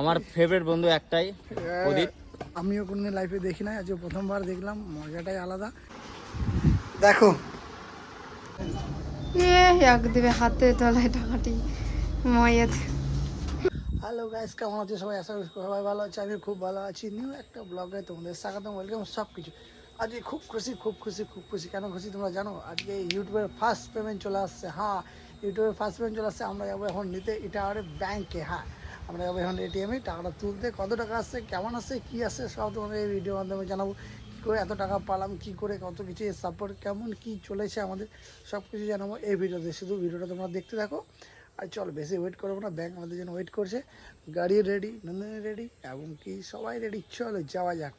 আমার ফেভারিট বন্ধু একটাই প্রদীপ। আমিও কোনদিন লাইফে দেখি নাই আজকে প্রথমবার দেখলাম মজাটাই আলাদা। দেখো। এ এক দেবে হাতে তলায় টাকাটি ময়েতে। হ্যালো গাইস কেমন আছে সবাই? আশা করি সবাই ভালো আছে আমি খুব ভালো আছি। নিউ একটা ব্লগে তোমাদের স্বাগতম ওয়েলকাম সব কিছু আজকে খুব খুশি খুব খুশি খুব খুশি। কেন খুশি তোমরা জানো? আজকে ইউটিউবের ফার্স্ট পেমেন্ট চলে আসছে। হ্যাঁ ইউটিউবের ফার্স্ট পেমেন্ট চলে আসছে আমরা যাব এখন নিতে এটা আরে ব্যাংকে হ্যাঁ আমরা যাব এখন এটিএমে টাকাটা তুলতে কত টাকা আসছে, কেমন আসছে, কী আসছে, সব তোমাদের এই ভিডিওর মাধ্যমে জানাব। কী করে এত টাকা পালাম, কি করে কত কিছু সাপোর্ট কেমন কি চলেছে আমাদের, সব কিছু জানাব এই ভিডিওতে শুধু ভিডিওটা তোমরা দেখতে থাকো। আর চল, বেশি ওয়েট করব না ব্যাংক আমাদের জন্য ওয়েট করছে। গাড়ি রেডি নন্দিনী রেডি এবং কি সবাই রেডি চলো, যাওয়া যাক।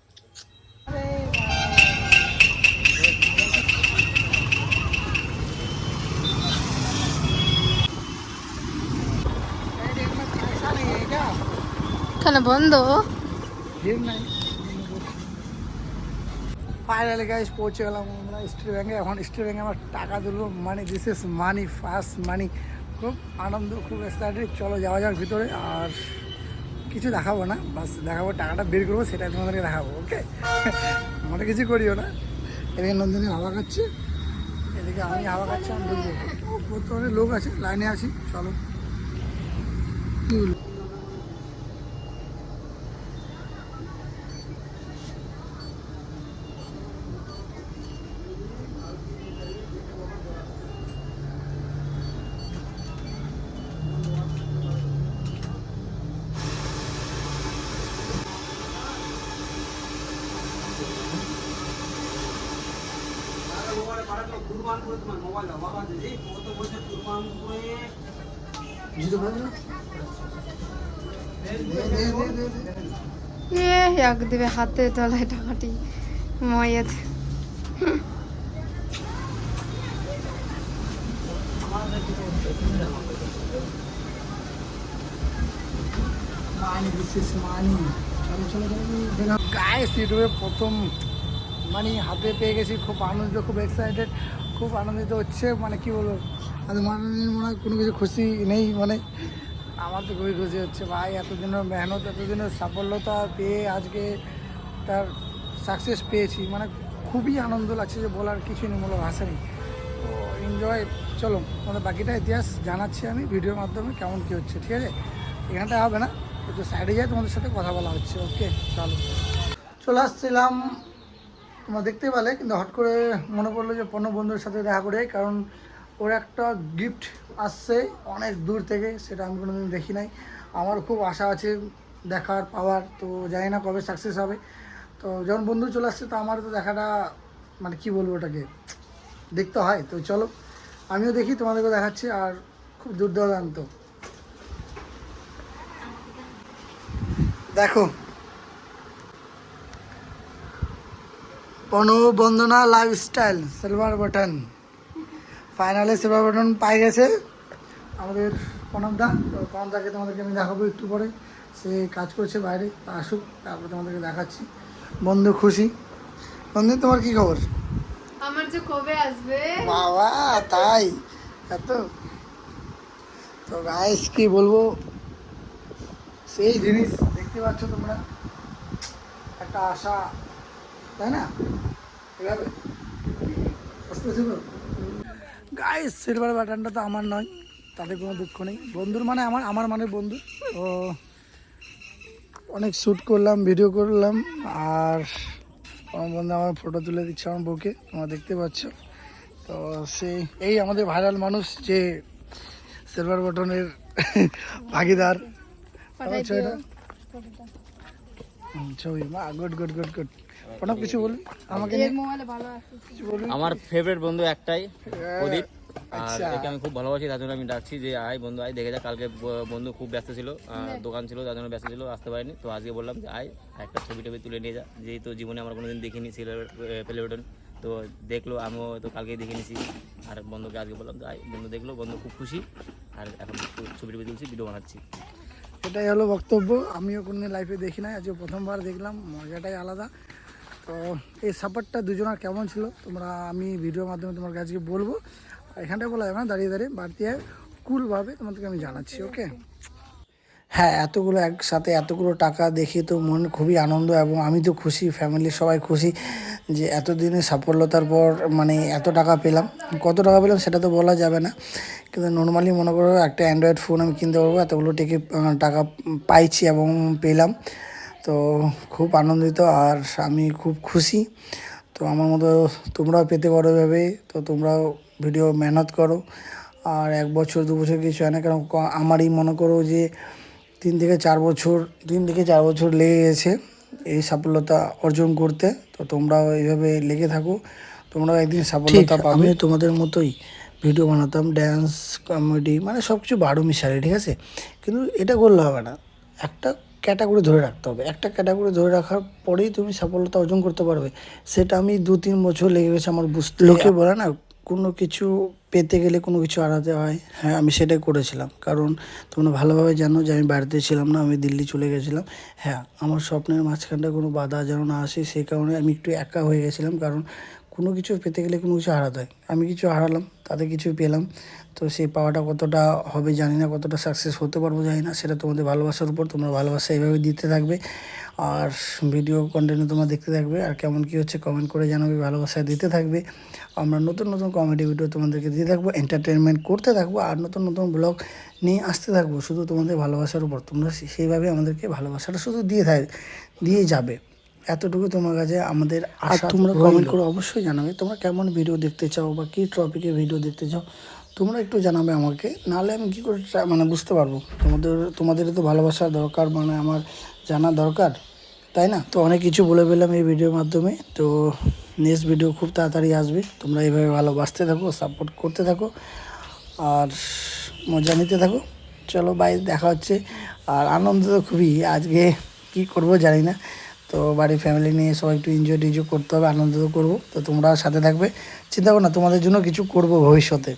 কেন বন্ধ? ফাইনালি গাইস পৌঁছে গেলাম আমরা স্টেট ব্যাঙ্কে এখন স্টেট ব্যাঙ্কে আমার টাকা তুলবো। মানি দিস ইস মানি ফার্স্ট মানি খুব আনন্দ, খুব এক্সাইটেড চলো যাওয়া যাক ভিতরে। আর কিছু দেখাবো না। বাস, দেখাবো, টাকাটা বের করব, সেটাই তোমাদেরকে দেখাবো ওকে মনে কিছু করিও না। এদিকে নন্দিনী হাওয়া খাচ্ছে। এদিকে আমি হাওয়া খাচ্ছি, আমি বর্তমানে লোক আছে, লাইনে আছি, চলো। এ এক দেবে হাতে তলায় টাকাটি চলো গাইস ইউটিউবে প্রথম মানি হাতে পেয়ে গেছি, খুব আনন্দ খুব এক্সাইটেড খুব আনন্দিত হচ্ছে মানে কি বলব, আর মাননীয় মনে হয় কোনো কিছু খুশি নেই মানে আমার তো খুবই খুশি হচ্ছে। ভাই, এতদিনের মেহনত, এতদিনের সাফল্যতা পেয়ে আজকে তার সাকসেস পেয়েছি মানে খুবই আনন্দ লাগছে যে বলার কিছু নেই মূলক ভাষা নেই। তো এনজয় চলো তোমাদের বাকিটা ইতিহাস জানাচ্ছি আমি ভিডিওর মাধ্যমে কেমন কী হচ্ছে, ঠিক আছে? এখানটা হবে না, একটু সাইডে যাই, তোমাদের সাথে কথা বলা হচ্ছে ওকে চলো। চলে আসছিলাম তোমরা দেখতে পেলে, কিন্তু হট করে মনে পড়ল যে পণ্য বন্ধুর সাথে দেখা করে, কারণ ওর একটা গিফট আসছে অনেক দূর থেকে, সেটা আমি কোনোদিন দেখি নাই। আমার খুব আশা আছে দেখার, পাওয়ার, তো জানি না কবে সাকসেস হবে। তো যখন বন্ধু চলে আসছে, তো আমার তো দেখাটা মানে কি বলব ওটাকে, দেখতে হয়। তো চলো, আমিও দেখি তোমাদেরকে দেখাচ্ছি, আর খুব দুর্দান্ত। দেখো বন্দনা লাইফস্টাইল সিলভার বাটন ফাইনালে সিলভার বাটন পাই গেছে। আমাদের প্রণবদা তো প্রণবদাকে তোমাদেরকে আমি দেখাবো একটু পরে। সে কাজ করছে বাইরে আসুক তারপরে তোমাদেরকে দেখাচ্ছি। বন্ধু খুশি। বন্ধু তোমার কি খবর? আমার যে কবে আসবে? বাবা তাই। এত। তো গাইস কি বলব? সেই জিনিস দেখতে পাচ্ছ তোমরা? একটা আশা। তাই না? এভাবে। গাইস সিলভার বাটনটা তো আমার নয় তাতে কোনো দুঃখ নেই। বন্ধুর মানে আমার আমার মানে বন্ধু। তো অনেক শ্যুট করলাম ভিডিও করলাম আর আমার বন্ধু আমার ফটো তুলে দিচ্ছে আমার বউকে তোমরা দেখতে পাচ্ছ। তো সেই এই আমাদের ভাইরাল মানুষ যে সিলভার বটনের ভাগিদার। ছবি good good good good Pranab কিছু বলবি? আমাকে আমার ফেভারিট বন্ধু একটাই প্রদীপ। আর আচ্ছা। একে আমি খুব ভালোবাসি তার জন্য আমি ডাকছি যে আয় বন্ধু আয় দেখে যা কালকে বন্ধু খুব ব্যস্ত ছিল দোকান ছিল তার জন্য ব্যস্ত ছিল আসতে পারিনি। তো আজকে বললাম যে আয় একটা ছবি টবি তুলে নিয়ে যা। যেহেতু জীবনে আমার কোনোদিন দেখিনি প্লেবটন তো দেখল আমিও তো কালকেই দেখে নিছি। আর বন্ধুকে আজকে বললাম যে আয় বন্ধু দেখল বন্ধু খুব খুশি। আর এখন ছবি টবি তুলছি ভিডিও বানাচ্ছি। এটাই হলো বক্তব্য। আমিও কোনোদিন লাইফে দেখি নাই আজকে প্রথমবার দেখলাম, মজাটাই আলাদা। তো এই সাপোর্টটা দুজনার কেমন ছিল, তোমরা আমি ভিডিওর মাধ্যমে তোমার কাছে বলব। আর এখানটায় বলা যাবে না, দাঁড়িয়ে দাঁড়িয়ে, বাড়তি কুলভাবে তোমাদেরকে আমি জানাচ্ছি ওকে হ্যাঁ এতগুলো একসাথে এতগুলো টাকা দেখে তো মন খুবই আনন্দ এবং আমি তো খুশি ফ্যামিলির সবাই খুশি যে এতদিনের সাফল্যতার পর মানে এত টাকা পেলাম। কত টাকা পেলাম সেটা তো বলা যাবে না, কিন্তু নর্মালি মনে করো একটা অ্যান্ড্রয়েড ফোন আমি কিনতে পারব, এতগুলো টেকে টাকা পাইছি এবং পেলাম। তো খুব আনন্দিত আর আমি খুব খুশি। তো আমার মতো তোমরাও পেতে পারো এভাবে, তো তোমরাও ভিডিও মেহনত করো। আর এক বছর, দু বছর কিছু হয় না কারণ আমারই মনে করো যে তিন থেকে চার বছর তিন থেকে চার বছর লেগে গেছে এই সাফল্যতা অর্জন করতে। তো তোমরাও এইভাবে লেগে থাকো তোমরাও একদিন সাফল্যতা পাবে। আমি তোমাদের মতোই ভিডিও বানাতাম ড্যান্স কমেডি মানে সব কিছু বারো মিশালে ঠিক আছে? কিন্তু এটা করলে হবে না। একটা ক্যাটাগরি ধরে রাখতে হবে। একটা ক্যাটাগরি ধরে রাখার পরেই তুমি সফলতা অর্জন করতে পারবে। সেটা আমি দু তিন বছর লেগে গেছে আমার বুঝতে। লোকে বলে না কোনো কিছু পেতে গেলে কোনো কিছু হারাতে হয়। হ্যাঁ আমি সেটাই করেছিলাম। কারণ তোমরা ভালোভাবে জানো যে আমি বাড়িতে ছিলাম না, আমি দিল্লি চলে গেছিলাম। হ্যাঁ আমার স্বপ্নের মাঝখানটা কোনো বাধা যেন না আসে, সেই কারণে আমি একটু একা হয়ে গেছিলাম। কারণ কোনো কিছু পেতে গেলে কোনো কিছু হারাতে হয়। আমি কিছু হারালাম, তাতে কিছু পেলাম। তো সেই পাওয়াটা কতটা হবে জানি না, কতটা সাকসেস হতে পারব জানি না, সেটা তোমাদের ভালোবাসার উপর তোমরা ভালোবাসা এইভাবে দিতে থাকবে। আর ভিডিও কন্টেন্ট তোমরা দেখতে থাকবে। আর কেমন কী হচ্ছে কমেন্ট করে জানাবে ভালোবাসা দিতে থাকবে। আমরা নতুন নতুন কমেডি ভিডিও তোমাদেরকে দিতে থাকব এন্টারটেনমেন্ট করতে থাকব আর নতুন নতুন ব্লগ নিয়ে আসতে থাকব। শুধু তোমাদের ভালোবাসার উপর তোমরা সেইভাবে আমাদেরকে ভালোবাসাটা শুধু দিয়ে থাক দিয়ে যাবে। এতটুকু তোমার কাছে আমাদের আর তোমরা কমেন্ট করে অবশ্যই জানাবে তোমরা কেমন ভিডিও দেখতে চাও বা কী টপিকে ভিডিও দেখতে চাও তোমরা একটু জানাবে আমাকে, নাহলে আমি কী করে মানে বুঝতে পারব? তোমাদের তোমাদের তো ভালোবাসা দরকার মানে আমার জানা দরকার, তাই না? তো অনেক কিছু বলে পেলাম এই ভিডিওর মাধ্যমে, তো নেক্সট ভিডিও খুব তাড়াতাড়ি আসবে। তোমরা এইভাবে ভালোবাসতে থাকো সাপোর্ট করতে থাকো, আর মজা নিতে থাকো। চলো বাই দেখা হচ্ছে। আর আনন্দ তো খুবই, আজকে কি করব জানি না। তো বাড়ির ফ্যামিলি নিয়ে সবাই একটু এনজয় টিনজয় করতে হবে, আনন্দ তো করব। তো তোমরা সাথে থাকবে। চিন্তা করো না, তোমাদের জন্য কিছু করব ভবিষ্যতে।